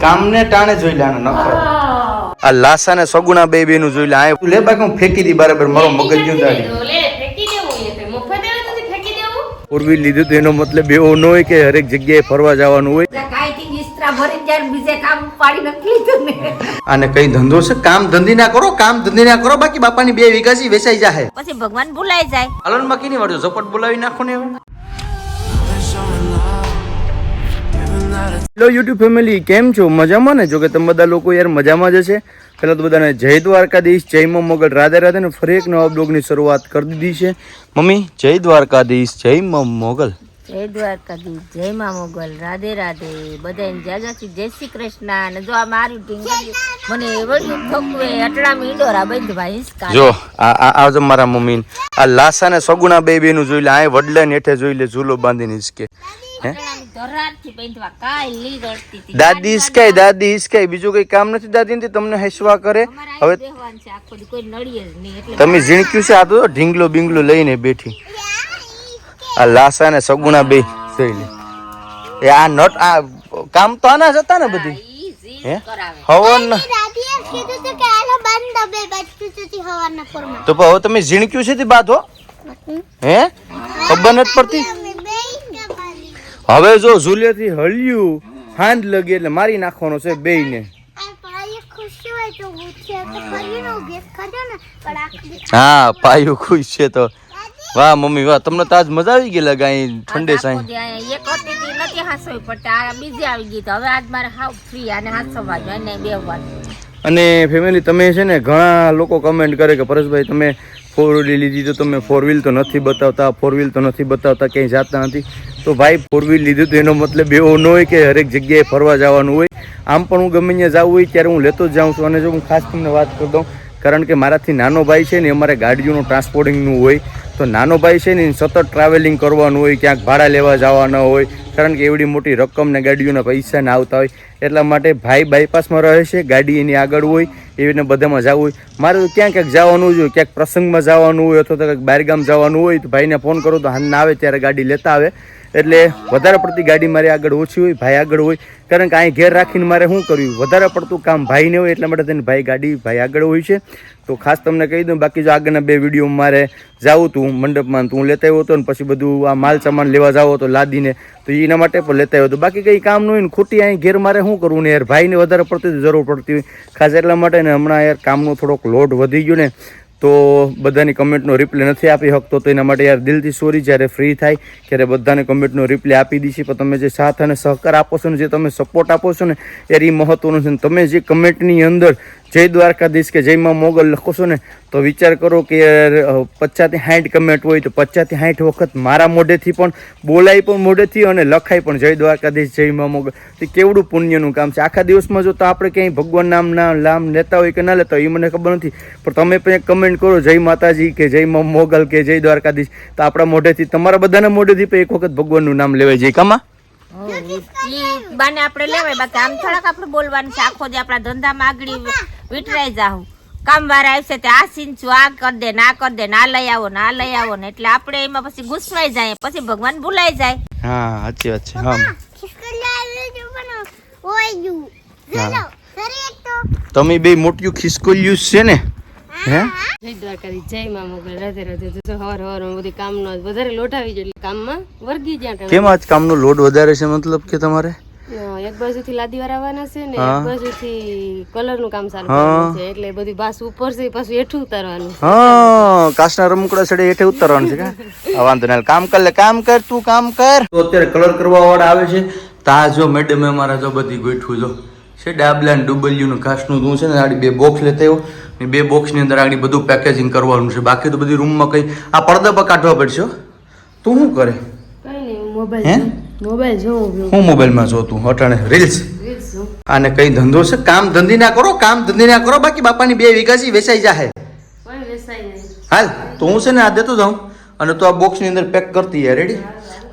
કામને ટાણે જોઈ લે આને આ લાસા ને સગુણા બે બે નું જોઈ લે આ લે બાકી હું ફેંકી દી બરાબર મારો મગજ જો દાડી વ્હીલ લીધું તો એનો મતલબ એવો ન હોય કે હરેક જગ્યાએ ફરવા જવાનું હોય. કાંઈથી વિસ્તરા ભરીને જ્યારે બીજે કામ પાડી નથી લીધું ને આને કઈ ધંધો છે? કામ ધંધી ના કરો કામ ધંધી ના કરો બાકી બાપાની બે વિકાસી વેચાઈ જાય પછી ભગવાન ભૂલાઈ જાય. અલનમાં કીની વાળો ઝપટ બોલાવી નાખો ને હેલો યુટ્યુબ ફેમિલી કેમ છો? મજામાં ને? જો કે તમે બધા લોકો યાર મજામાં જ છે પહેલાં તો બધાને જય દ્વારકાધીશ જય મા મોગલ રાધે રાધે ને ફરી એક નવા બ્લોગની શરૂઆત કરી દીધી છે. મમ્મી જય દ્વારકાધીશ જય મા મોગલ. જય દ્વારકાધીશ જય મા મોગલ રાધે રાધે. બધાને જાજાથી જય શ્રી કૃષ્ણ. અને જો આ મારું ઢીંગળિયું મને વળ્યું ઠોકવે અટડા મીંડોરા બંધ ભાઈ જો આ આ આ જો મારા મમ્મી આ લાસા ને સગુણા બે નું જોઈ લે આ વડલા ને હેઠે જોઈ લે ઝૂલો બાંધીને હિસકે. દાદી હિસકાય દાદી હિસકાય બીજું કઈ કામ નથી દાદી ને તમને હેસવા કરે? હવે તમે ઝીણક્યું છે આ તો ઢીંગલો બિંગલો લઈને બેઠી. આ લાસા ને સગુણા બે જોઈ એ આ નટ આ કામ તો આના જ હતા ને બધી. હે હવન તો હવે તમે ઝીણક્યું છે તે બાંધો? હે? ખબર નથી પડતી? હવે જો ઝુલિયાથી હળ્યું હાંડ લગી એટલે મારી નાખવાનો છે બેયને. આ પાયે ખુશી હોય તો ગુસ્સે તો ફરીનો ગેસ ખાધો ને હા પાયું ખુશ છે તો. વાહ મમ્મી વાહ તમને તો આજ મજા આવી ગઈ લગાઈ ઠંડે આખો સાઈ. એક હતી નથી હાસવી પડતા બીજી આવી ગઈ તો હવે આજ મારે હાવ ફ્રી અને હાસવા જો બે બેહવાનું અને ફેમિલી તમે છે ને ઘણા લોકો કમેન્ટ કરે કે, પરેશભાઈ, તમે ફોર વ્હીલ લીધી તો તમે ફોર વ્હીલ તો નથી બતાવતા ફોર વ્હીલ તો નથી બતાવતા, ક્યાંય જાતા નથી. તો ભાઈ ફોર વ્હીલ લીધું તો એનો મતલબ એવો ન હોય કે હરેક જગ્યાએ ફરવા જવાનું હોય. આમ પણ હું ગમે ત્યાં જવું હોય, ત્યારે હું લેતો જ જાઉં છું. અને જો હું ખાસ તમને વાત કરી દઉં કારણ કે મારાથી નાનો ભાઈ છે ને અમારે ગાડીઓનું ટ્રાન્સપોર્ટિંગનું હોય. તો નાનો ભાઈ છે ને સતત ટ્રાવેલિંગ કરવાનું હોય, ક્યાંક ભાડા લેવા જવાના હોય, કારણ કે એવડી મોટી રકમ ને ગાડીઓના પૈસા ને આવતા હોય. એટલા માટે ભાઈ બાયપાસમાં રહે છે, ગાડી એની આગળ હોય, એવીને બધામાં જવું હોય. મારે તો ક્યાંક ક્યાંક જવાનું હોય, ક્યાંક પ્રસંગમાં જવાનું હોય અથવા તો ક્યાંક બહારગામ જવાનું હોય, તો ભાઈને ફોન કરો તો હાલ આવે ત્યારે ગાડી લેતા આવે. એટલે વધારે પડતી ગાડી મારી આગળ ઓછી હોય, ભાઈ આગળ હોય. કારણ કે અહીં ઘેર રાખીને મારે શું કર્યું વધારે પડતું કામ ભાઈને હોય, એટલા માટે તેને ભાઈ ગાડી ભાઈ આગળ હોય છે. તો ખાસ તમને કહી દઉં, બાકી જો આગળના બે વીડિયો મારે જાવું તું મંડપમાં, તો લેતા આવ્યો હતો ને પછી બધું આ માલ સામાન લેવા જાવ તો લાદીને, તો એના માટે પણ લેતા આવ્યો હતો. બાકી કંઈ કામ નહીં ને, ખોટી અહીં ઘેર મારે શું કરવું ને યાર? ભાઈને વધારે પડતી જરૂર પડતી હોય. ખાસ એટલા માટે ને હમણાં યાર કામનો થોડોક લોડ વધી ગયો ને, તો બધાની કમેન્ટનો રિપ્લે નથી આપી શકતો, તો એના માટે યાર દિલથી સોરી જ્યારે ફ્રી થાય ત્યારે બધાને કમેન્ટનો રિપ્લે આપી દીધી પણ તમે જે સાથ અને સહકાર આપો છો ને, જે તમે સપોર્ટ આપો છો ને, યાર એ મહત્ત્વનું છે તમે જે કમેન્ટની અંદર જય દ્વારકાધીશ કે જયમાં મોગલ લખો છો ને, તો વિચાર કરો કે પચાસથી સાઠ કમેન્ટ હોય તો પચાસથી સાઠ વખત મારા મોઢેથી પણ, બોલાય પણ મોઢેથી અને લખાય પણ જય દ્વારકાધીશ જયમાં મોગલ. તે કેવડું પુણ્યનું કામ છે? આખા દિવસમાં જો તો આપણે ક્યાંય ભગવાન નામના નામ લેતા હોય કે ના લેતા હોય, એ મને ખબર નથી. પણ તમે પણ એક કમેન્ટ કરો, જય માતાજી કે જયમાં મોગલ કે જય દ્વારકાધીશ. તો આપણા મોઢેથી, તમારા બધાના મોઢેથી પણ એક વખત ભગવાનનું નામ લેવાય જય. કામાં? બાને આપણે લેવાય, બાકી આમ થોડાક આપણે બોલવાનું છે. આખો જે આપણા ધંધામાં આગળ વિટરાઈ જાઉં કામ વાળા આવશે તે આ સીંચું આ કર દે ના કર દે ના લઈ આવો ના લઈ આવો ને એટલે આપણે એમાં પછી ગુસ્સાઈ જાય પછી ભગવાન ભૂલાઈ જાય. હા સાચી વાત છે હા. તમે બે મોટિયું ખિસકોલ્યું છે ને? હે? જય દ્વારકાધી જય મા મોગલ રાધે રાધે તો હવાર હવાર બધી કામનો વધારે લોટ આવી જાય એટલે કામમાં વર્ગી જ્યાં. કેમ આજ કામનો લોડ વધારે છે મતલબ કે તમારે? એક બાજુથી લાદી વાર આવવાના છે ને. એક બાજુથી કલરનું કામ ચાલુ કરવાનું છે. એટલે બધી બાસ ઉપર છે પાછું હેઠું ઉતારવાનું હા કાસના રમકડા છડે હેઠે ઉતારવાનું છે કે? વાંધો નહીં કામ કર લે કામ કર તું કામ કર. તો અત્યારે કલર કરવા વાળા આવે છે. તા જો મેડમ અમારા જો બધી ગોઠવું જો. છે ડાબલા ને ડુબલિયું નું ઘાસનું તું છે ને આડી બે બોક્સ લેતા આવ્યો ને બે બોક્સની અંદર આગળ બધું પેકેજિંગ કરવાનું છે. બાકી તો બધી રૂમમાં કઈ આ પડદા પર કાઢવા પડશે તું શું કરે? કઈ નહીં હે? મોબાઈલ મોબાઈલ જોઉં હું મોબાઈલમાં જોતું અટાણે રીલ્સ. આને કઈ ધંધો છે? કામ ધંધી ના કરો કામ ધંધી ના કરો. બાકી બાપાની બે વિકાસી વેચાઈ જાહે. હાલ તો હું છે ને આ દેતો જાઉં. અને તો આ બોક્સની અંદર પેક કરતી યાર રેડી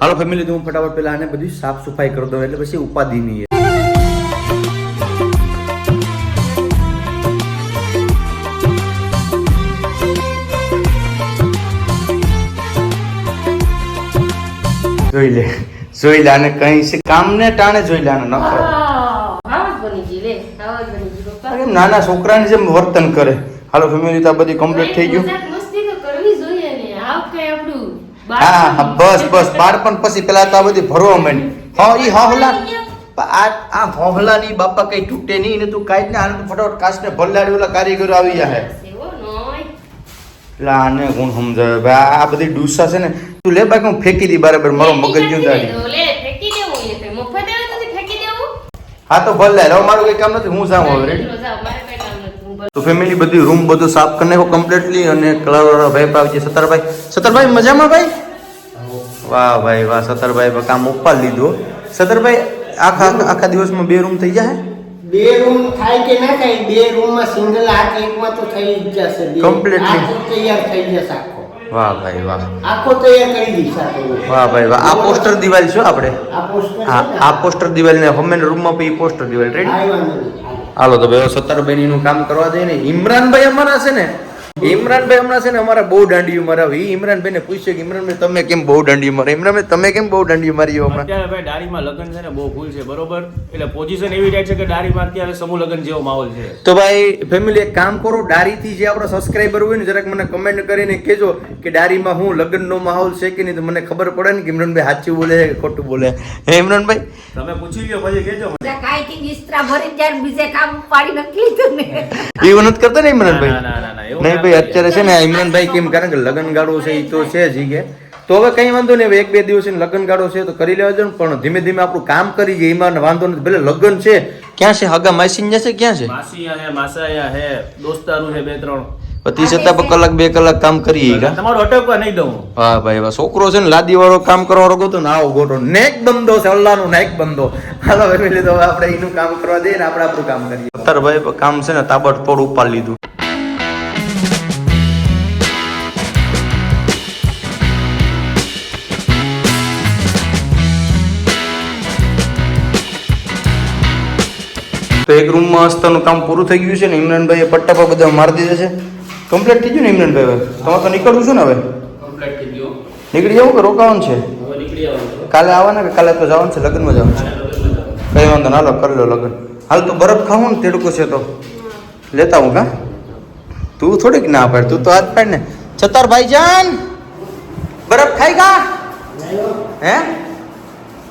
હાલો ફેમિલી તો હું ફટાફટ પેલા આને બધી સાફ સફાઈ કરી દઉં એટલે પછી ઉપાધિ નહીં જોઈ લે. જોઈ લે આને કઈ છે? કામ ને ટાણે જોઈ લે આને નખર ભાવ જ બની ગઈ લે આવા જ બની ગઈ પપ્પા. અરે એમ નાના છોકરાની જેમ વર્તન કરે. હાલો ફેમિલી તો બધી કમ્પ્લીટ થઈ ગયું. ને હા બસ બસ બાળપણ પછી પેલા તો આ બધી ભરવા માંડી. હા ઈ હોહલા આ આ હોહલાની બાપા કઈ તૂટે નહીં ને તું કાઈ ને આને ફટાફટ કાચને ભલ્લાડી ઓલા કારીગરો આવી જાય એટલે આને કોણ સમજાવે આ બધી ડૂસા છે ને તું લે બાકી હું ફેંકી દી બરાબર મારો મગજ જો દાડી લે ફેંકી દેવું એ કઈ? મફત આવે તો ફેંકી દેવું? હા તો ભલે હવે મારું કઈ કામ નથી હું જાઉં હવે રેડી ચલો જાઓ, મારે કઈ કામ નથી હું ભલે- તો ફેમિલી બધી રૂમ બધું સાફ કરી નાખો કમ્પ્લીટલી અને કલરવાળા ભાઈ પાવ છે સતરભાઈ સતરભાઈ મજામાં ભાઈ? વાહ ભાઈ વાહ સતરભાઈ કામ ઉપાડ લીધું સતરભાઈ આખા આખા દિવસમાં બે રૂમ થઈ જાય બે રૂમ થાય કે ના થાય બે રૂમમાં સિંગલ આ એકમાં તો થઈ જ જશે તો તૈયાર થઈ જશે આખો. વાહ ભાઈ વાહ. આખો તૈયાર કરી આ વાહ ભાઈ વાહ. આ પોસ્ટર દિવાલ છે આપણે. આ પોસ્ટર હા આ પોસ્ટર દિવાલ ને હોમેન રૂમમાં પછી પોસ્ટર દિવાલ રેડી હાલો. તો ભાઈ સત્તરભાઈ નું કામ કરવા દે ને. ઇમરાનભાઈ અમારા છે ને ઇમરાનભાઈ હમણાં છે ને અમારા બહુ દાંડી મારાવી. ઈ ઇમરાનભાઈ ને પૂછ્યું કે ઇમરાનભાઈ તમે કેમ બહુ દાંડી મારે ઇમરાનભાઈ તમે કેમ બહુ દાંડીયું મારી હમણાં? અત્યારે ભાઈ ડારીમાં લગ્ન છે ને બહુ ભૂલ છે બરોબર? એટલે પોઝિશન એવી જાય છે કે ડારીમાં અત્યારે સમૂહ લગ્ન જેવો માહોલ છે. તો ભાઈ ફેમિલી એક કામ કરો ડારીથી જે આપણો સબસ્ક્રાઇબર હોય ને જરાક મને કમેન્ટ કરીને કહેજો કે ડારીમાં હું લગ્નનો માહોલ છે કે નહીં તો મને ખબર પડે ને કે ઇમરાનભાઈ સાચું બોલે કે ખોટું બોલે હે ઇમરાનભાઈ? તમે પૂછી લ્યો પછી કહેજો મને. કાંઈથી ઇસ્ત્રા ભરી જ્યારે બીજે કામ પાડી નથી લીધું ને એવું નથી કરતા ને ઇમરાનભાઈ? ના, ના, ના, નહીં ભાઈ અત્યારે છે ને ઇમરાનભાઈ કેમ કારણ કે લગ્ન ગાળો છે એ તો છે જ કે. તો હવે કઈ વાંધો નહીં એક બે દિવસ લગ્ન ગાળો છે તો કરી લેવા દો પણ ધીમે ધીમે આપણું કામ કરી જઈએ એમાં વાંધો નથી. ભલે લગ્ન છે. ક્યાં છે? હગા માસી છે ક્યાં છે? માસી હે માસાયા હે દોસ્તારું હે બે ત્રણ. પતિ છતાં કલાક બે કલાક કામ કરીએ કા? તમારો અટકવા નહીં દઉં હા. ભાઈ હવે છોકરો છે ને લાદી વાળો કામ કરવા વાળો ગોતો ને આવો ગોટો નેક બંધો છે અલ્લાહનો નેક બંધો. હાલો ફેમિલી તો હવે આપણે એનું કામ કરવા દઈએ ને આપણે આપણું કામ કરીએ. અત્યારે ભાઈ કામ છે ને તાબડતોડ ઉપાડ લીધું. તો એક રૂમમાં અસ્તાનું કામ પૂરું થઈ ગયું છે ને ઇમરાનભાઈએ પટ્ટા પર બધા મારી દીધા છે. કમ્પ્લીટ થઈ ગયું ને ઇમરાનભાઈ હવે? તમારે તો નીકળવું છે ને હવે? નીકળી જવું કે રોકાવાનું છે? હવે નીકળી આવવાનું કાલે આવવાના કે કાલે તો જવાનું છે? લગ્નમાં જવાનું છે? કઈ વાંધો ના લો કરી લો લગ્ન. હાલ તો બરફ ખાવું ને તેડકો છે તો. લેતા હું? કા તું થોડીક ના પાડ તું તો હાથ પાડ ને. છતાર ભાઈજાન બરફ ખાઈ ગા. હે.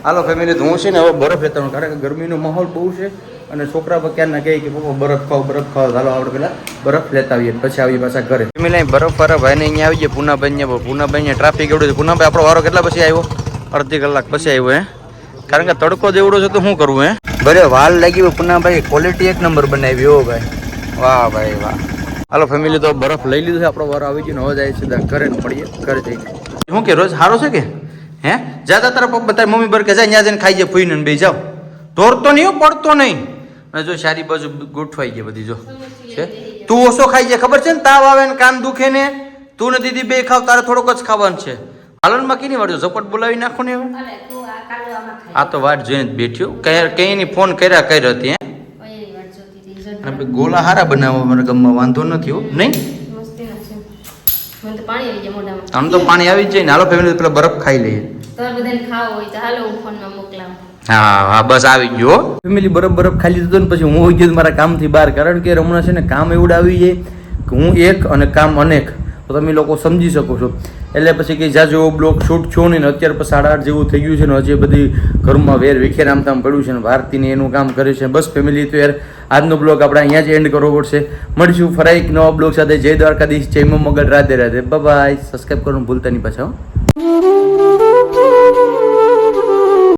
હાલો ફેમિલી હું છે ને હવે બરફ લેતા હું કારણ કે ગરમીનો માહોલ બહુ છે. અને છોકરા પર ક્યારના કહે કે પપ્પા બરફ ખાવ બરફ ખાવ ચાલો આપણે પેલા બરફ લેતા આવીએ પછી આવીએ પાછા ઘરે. ફેમિલી બરફ વાળા ભાઈને અહીંયા આવી ગયા પુનાભાઈ ને પુનાભાઈ અહીંયા ટ્રાફિક એવડું છે. પુનાભાઈ આપણો વારો કેટલા પછી આવ્યો? અડધી કલાક પછી આવ્યો હે? કારણ કે તડકો જેવડો છે તો શું કરવું હે? ભલે વાલ લાગી પુનાભાઈ ક્વોલિટી એક નંબર બનાવી હો ભાઈ. વાહ ભાઈ વાહ. હાલો ફેમિલી તો બરફ લઈ લીધું છે આપણો વારો આવી ગયો ને હવે જાય સીધા ઘરે પડીએ ઘરે જઈને. શું કે રોજ સારો છે કે? હે? જાતા તારા પપ્પા તારી મમ્મી પર કે જાય ત્યાં જઈને ખાઈ જાય ફૂઈને ને બે જાઓ. દોડતો નહીં પડતો નહીં. જો સારી બાજુ ગોઠવાઈ ગઈ બધી જો. છે? તું ઓછો ખાઈ જાય ખબર છે ને? તાવ આવે ને કાન દુખે ને? તું ને દીદી બે ખાવ તારે થોડોક જ ખાવાનું છે. હાલનમાં નહીં વાળજો ઝપટ બોલાવી નાખો ને હવે. આ તો વાટ જોઈને બેઠ્યો. કઈ કઈ ની ફોન કર્યા કર્યો હતી એમ ગોલા હારા બનાવવા મારા ગમમાં વાંધો નથી હો નહીં. મને તો આમ તો પાણી આવી જાય ને. હાલો ફેમિલી પેલા બરફ ખાઈ લઈએ. તમારે બધાને ખાવો હોય તો હાલો હું ફોનમાં મોકલાવું. હા બસ આવી ગયો ફેમિલી બરફ બરફ ખાલી લીધું ને પછી હું હોઈ ગયો મારા કામથી બહાર. કારણ કે હમણાં છે ને કામ એવું આવી જાય કે હું એક અને કામ અનેક. તો તમે લોકો સમજી શકો છો. એટલે પછી કે જાજો બ્લોક શૂટ છો નહીં અત્યારે પછી સાડા આઠ જેવું થઈ ગયું છે ને હજી બધી ઘરમાં વેર વિખેર આમ તામ પડ્યું છે ને ભારતીને એનું કામ કરે છે. બસ ફેમિલી તો યાર, આજનો બ્લોગ આપણે અહીંયા જ એન્ડ કરવો પડશે. મળીશું ફરી એક નવા બ્લોગ સાથે. જય દ્વારકાધીશ, જય મગર રાધે રાધે. બાય સબસ્ક્રાઈબ કરવાનું ભૂલતા નહીં પાછા.